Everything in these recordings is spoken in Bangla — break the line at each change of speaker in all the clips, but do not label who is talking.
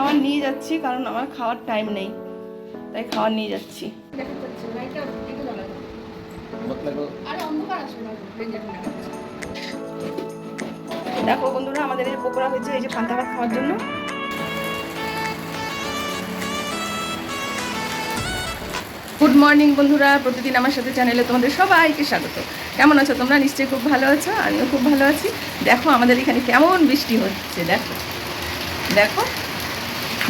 খাবার নিয়ে যাচ্ছি কারণ আমার খাওয়ার টাইম নেই। তাই খাবার নিয়ে যাচ্ছি। দেখো বন্ধুরা আমাদের এই পকোড়া হয়েছে এই যে পান্তা ভাত খাওয়ার জন্য। গুড মর্নিং বন্ধুরা প্রতিদিন আমার সাথে চ্যানেলে তোমাদের সবাইকে স্বাগত। কেমন আছো তোমরা? নিশ্চয়ই খুব ভালো আছো আমিও খুব ভালো আছি। দেখো আমাদের এখানে কেমন বৃষ্টি হচ্ছে দেখো। দেখো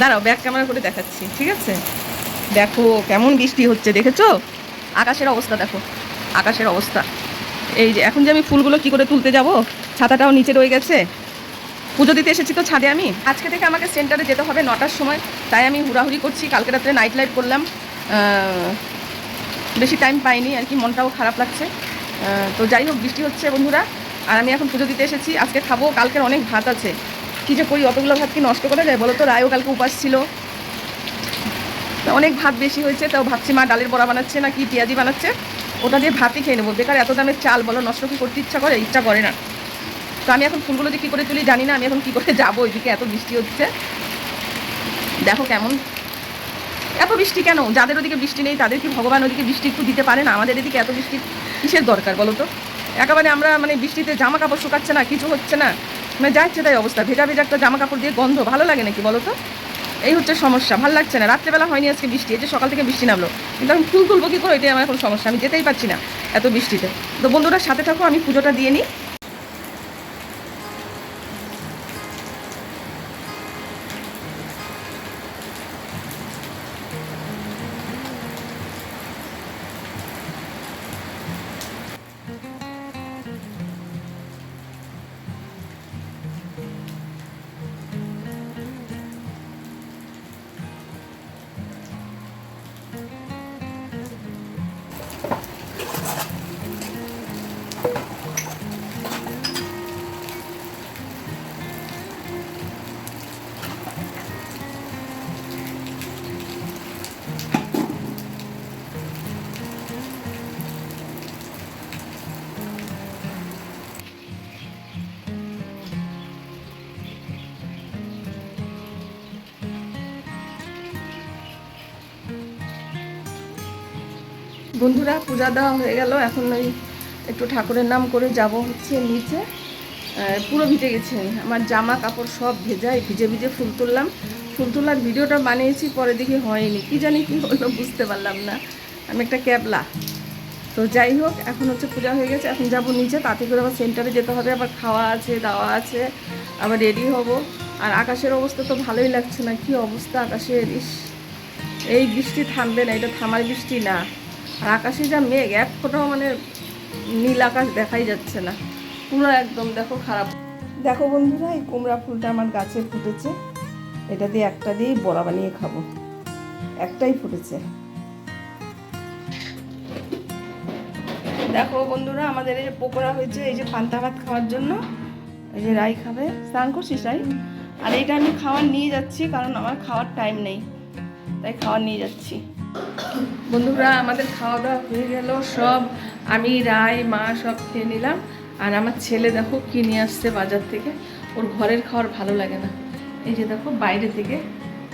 দাঁড়াও ব্যাক ক্যামেরা করে দেখাচ্ছি, ঠিক আছে? দেখো কেমন বৃষ্টি হচ্ছে, দেখেছ? আকাশের অবস্থা দেখো, আকাশের অবস্থা। এই যে, এখন যে আমি ফুলগুলো কি করে তুলতে যাব, ছাতাটাও নিচে রয়ে গেছে। পুজো দিতে এসেছি তো ছাদে আমি। আজকে থেকে আমাকে সেন্টারে যেতে হবে নটার সময়, তাই আমি হুড়াহুড়ি করছি, কালকে রাত্রে নাইট লাইট করলাম। বেশি টাইম পাইনি, আর কি, মনটাও খারাপ লাগছে। তো যাই হোক, বৃষ্টি হচ্ছে বন্ধুরা, আর আমি এখন পুজো দিতে এসেছি, আজকে খাব, কালকের অনেক ভাত আছে। কী যে করি, অতগুলো ভাত কি নষ্ট করা যায় বলো তো? রায়ও কালকে উপাস ছিল। অনেক ভাত বেশি হয়েছে, তাও ভাবছি মা ডালের বড়া বানাচ্ছে না কি পেঁয়াজি বানাচ্ছে। ওটা দিয়ে ভাতই খেয়ে নেব। বেকার এত দামের চাল বলো, নষ্ট কি করতে ইচ্ছা করে? ইচ্ছা করে না। তো আমি এখন ফুলগুলো যে কী করে তুলি জানি না, আমি এখন কী করে যাব? ওইদিকে এত বৃষ্টি হচ্ছে। দেখো কেমন। এত বৃষ্টি কেন? যাদের ওদিকে বৃষ্টি নেই, তাদের কি ভগবান ওদিকে বৃষ্টি একটু দিতে পারে না? আমাদের এদিকে এত বৃষ্টি কিসের দরকার বলো তো? একেবারে আমরা মানে বৃষ্টিতে জামা কাপড় শুকাচ্ছে না, কিছু হচ্ছে না। মানে যা ইচ্ছে তাই অবস্থা, ভেজা ভেজা একটা জামা কাপড় দিয়ে গন্ধ, ভালো লাগে নাকি বলো তো? এই হচ্ছে সমস্যা, ভালো লাগছে না। রাত্রেবেলা হয়নি আজকে বৃষ্টি, এই যে সকাল থেকে বৃষ্টি নামলো। কিন্তু আমি ফুল তুলবো কী করো? এটাই আমার কোনো সমস্যা, আমি যেতেই পারছি না এত বৃষ্টিতে। তো বন্ধুরা, সাথে থাকো, আমি পুজোটা দিয়ে নিই। বন্ধুরা, পূজা দেওয়া হয়ে গেল। এখন ওই একটু ঠাকুরের নাম করে যাব হচ্ছে নিচে। পুরো ভিজে গেছে। আমার জামা কাপড় সব ভেজা ভিজে ভিজে ফুল তুললাম। ফুল তোলার ভিডিওটা বানিয়েছি পরে দেখি হয়নি। কি জানি কি হলো, বুঝতে পারলাম না। আমি একটা ক্যাবলা। তো যাই হোক, এখন হচ্ছে পূজা হয়ে গেছে। এখন যাব নিচে। তাতে করে আবার সেন্টারে যেতে হবে। আবার খাওয়া আছে, দাওয়া আছে। আবার রেডি হব। আর আকাশের অবস্থা তো ভালোই লাগছে না। কি অবস্থা আকাশের? ইস, এই বৃষ্টি থামবে না। এটা থামার বৃষ্টি না। আর আকাশে যা মেঘ, এক ফোটাও মানে নীল আকাশ দেখাই যাচ্ছে না। পুরো একদম দেখো খারাপ। দেখো বন্ধুরা, এই কুমড়া ফুলটা আমার গাছে ফুটেছে। এটা দিয়ে একটা দিয়েই বড়া বানিয়ে খাব। একটাই ফুটেছে। দেখো বন্ধুরা, আমাদের এই যে পকোড়া হয়েছে, এই যে পান্তা ভাত খাওয়ার জন্য। এই যে রাই খাবে। স্নান করছিস রাই? আর এইটা আমি খাওয়ার নিয়ে যাচ্ছি, কারণ আমার খাওয়ার টাইম নেই। তাই খাওয়ার নিয়ে যাচ্ছি। বন্ধুরা, আমাদের খাওয়া দাওয়া হয়ে গেল। সব আমি, রায়, মা সব খেয়ে নিলাম। আর আমার ছেলে দেখো কি নিয়ে আসছে বাজার থেকে। ওর ঘরের খাওয়ার ভালো লাগে না। এই যে দেখো, বাইরে থেকে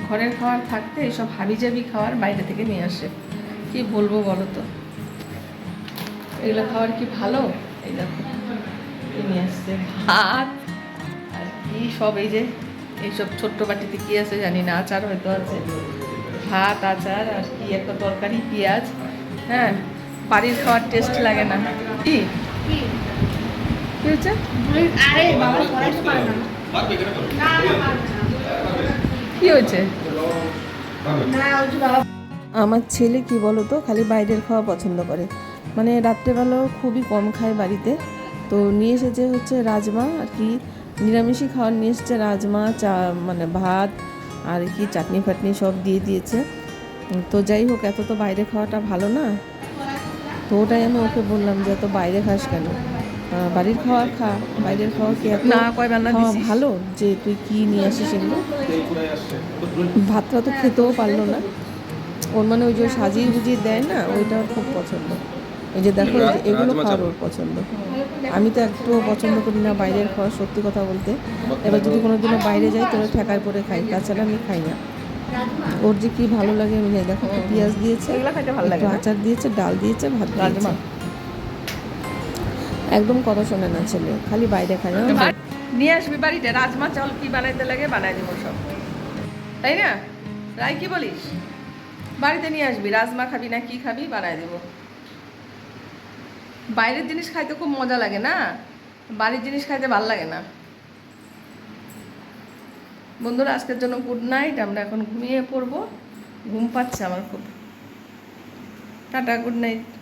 ঘরের খাওয়ার থাকতে এইসব হাবিজাবি খাওয়ার বাইরে থেকে নিয়ে আসে। কি বলব বলো তো? এগুলো খাওয়ার কি ভালো? এই দেখো নিয়ে আসছে? ভাত আর কি সব এই যে, এইসব ছোট্ট বাটিতে কি আছে জানি না, আচার হয়তো আছে। ভাত আচার আর কি একটা তরকারি পেঁয়াজ। হ্যাঁ বাড়ির খাওয়ার টেস্ট লাগে না। কি? হচ্ছে? হয়েছে? আমার ছেলে কি বলো তো খালি বাইরের খাওয়া পছন্দ করে। মানে রাত্রেবেলাও খুবই কম খায় বাড়িতে। তো নিয়ে এসেছে হচ্ছে রাজমা আর কি নিরামিষই খাওয়ার নিয়ে এসেছে রাজমা চা মানে ভাত আর কি চাটনি ফাটনি সব দিয়ে দিয়েছে। তো যাই হোক এত তো বাইরে খাওয়াটা ভালো না। তো ওটাই আমি ওকে বললাম যে এত বাইরে খাস কেন? বাড়ির খাওয়া খা। বাইরের খাওয়া কি
না, কয় রান্না
খাওয়া ভালো যে তুই কি নিয়ে আসিস এগুলো? ভাতটা তো খেতেও পারল না। ওর মানে ওই যে সাজিয়ে গুজিয়ে দেয় না ওইটা খুব পছন্দ।
এই যে দেখো এগুলো খাওয়ার ওর পছন্দ। আমি তো একটুও পছন্দ করি না বাইরের খাওয়া সত্যি কথা বলতে। এবার যদি কোনো দিনও বাইরে যাই তাহলে ঠেকায় পরে খাই তাছাড়া আমি খাই না। ওর যে কি ভালো লাগে আমি। দেখো পেঁয়াজ দিয়েছে একটু আচার দিয়েছে ডাল দিয়েছে ভাত দিয়েছে। একদম কথা শোনে না ছেলে খালি বাইরে খায় তো?
বা- নিয়ে আসবি বাড়িতে রাজমা চাল কি বানাইতে লাগে বানাই দেবো সব। তাই না? রাই কি বলিস? বাড়িতে নিয়ে আসবি রাজমা খাবি না কি খাবি বানাই দেবো। বাইরের জিনিস খাইতে খুব মজা লাগে না? বাড়ির জিনিস খাইতে ভালো লাগে না। বন্ধুরা, আজকের জন্য গুড নাইট আমরা এখন ঘুমিয়ে পড়ব। ঘুম পাচ্ছে আমার খুব। Tata good night